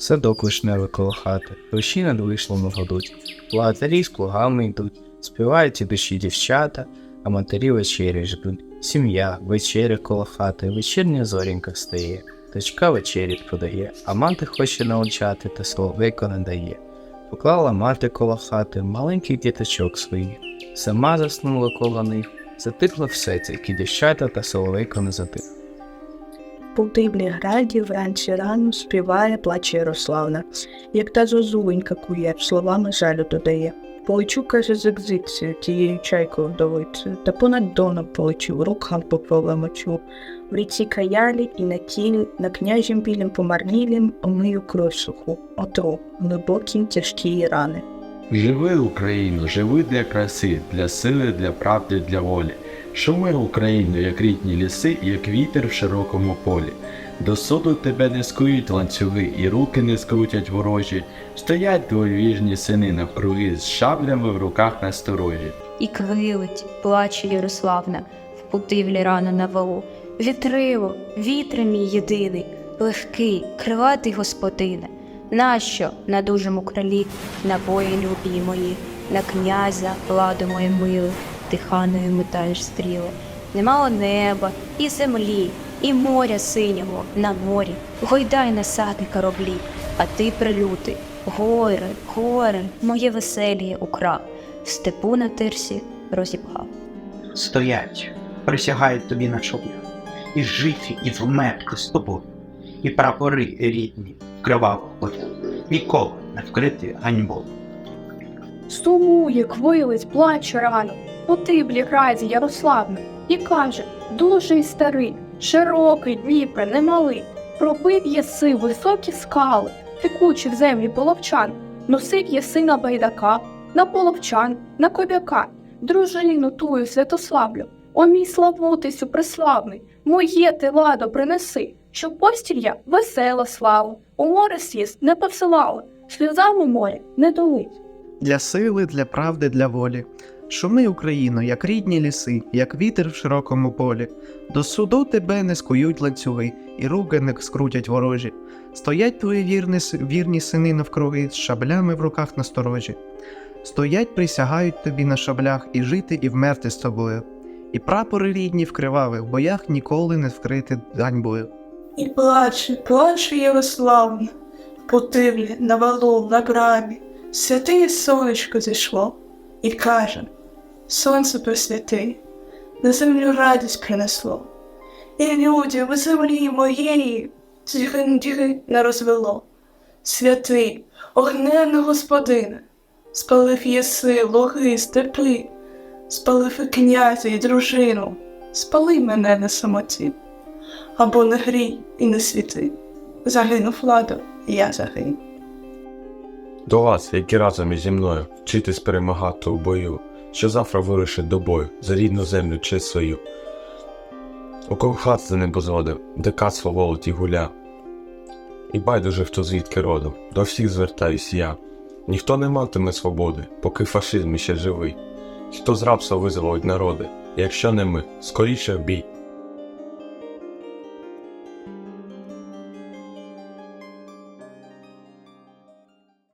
Садок вишневий коло хати, Руші над вишлами годуть, Благодарі з плугами йдуть, співають і душі дівчата, а матері вечері ждуть. Сім'я, вечеря коло хати, вечірня зорінька стає, дочка вечері подає, а мати хоче навчати, та соловейко не дає. Поклала мати коло хати. Маленьких діточок своїх, сама заснула коло них, затихло все, тільки дівчата та соловейко не затих. По дивлі граді вранці рано співає, плаче Ярославна, як та зозуленька кує, словами жалю додає. Полечу, каже, з екзицею, тією чайкою вдовицею, та понад доном полечу, рукам поправила мочу. В ріці каялі і на тілі, на княжім білім помарнілім, омию кров суху, отру, глибокі тяжкі рани. Живи, Україно, живи для краси, для сили, для правди, для волі. Шуми, Україно, як рідні ліси, як вітер в широкому полі. До суду тебе не скують ланцюги, і руки не скрутять ворожі. Стоять твої віжні сини навкруги з шаблями в руках насторожі. І квилить, плаче Ярославна, в путивлі рано на валу. Вітрило, вітре мій єдиний, легкий, крилатий господине. Нащо на дужому крилі набої любі мої, на князя, ладу моє миле, ти ханою метаєш стріли. Немало неба, і землі, і моря синього на морі, гойдай насади кораблі, а ти прилютий, горе, горе, моє веселіє украв, в степу на тирсі розіпхав. стоять, присягають тобі на чолі, і жити, і вмерти з тобою, і прапори рідні в кривавих полях, ніколи не вкриті ганьбою. Сумує, квилить, плаче рано, по тиблі гразі Ярославна, і каже, дуже й старий, широкий Дніпре, немалий, пробив єси високі скали, текучі в землі половчан, носив єси на байдака, на половчан, на кобяка, дружину тую святославлю, о мій славутисю преславний, моє ти ладо принеси, щоб постілья весела слава, у море сіс не посилала, сльозами море не долить. для сили, для правди, для волі. Шуми, Україно, як рідні ліси, як вітер в широкому полі. До суду тебе не скують ланцюги, і руки не скрутять ворожі. Стоять твої вірні, вірні сини навкруги з шаблями в руках насторожі. Стоять, присягають тобі на шаблях і жити, і вмерти з тобою. І прапори рідні в кривавих боях ніколи не вкрити ганьбою. І плаче, плаче Ярославна, по тивлі, на валу, на брамі, святиє сонечко зійшло, і каже, сонце просвяти, на землю радість принесло. І людям у землі моєї діги не розвело. Святий, огненний господине, спалив єси, логи, степи, спалив і князя, і дружину, спали мене на самоті або не грій і не світи. Загинув ладу, я загину. До вас, які разом ізі мною, вчитись перемагати у бою, що завтра вирушить до бою за рідну землю чи свою. У кого хат за небо зводив, де кацло волоті гуля. І байдуже хто звідки родом, до всіх звертаюсь я. Ніхто не матиме свободи, поки фашизм іще живий. Хто з рабства визволить народи, якщо не ми, скоріше в бій.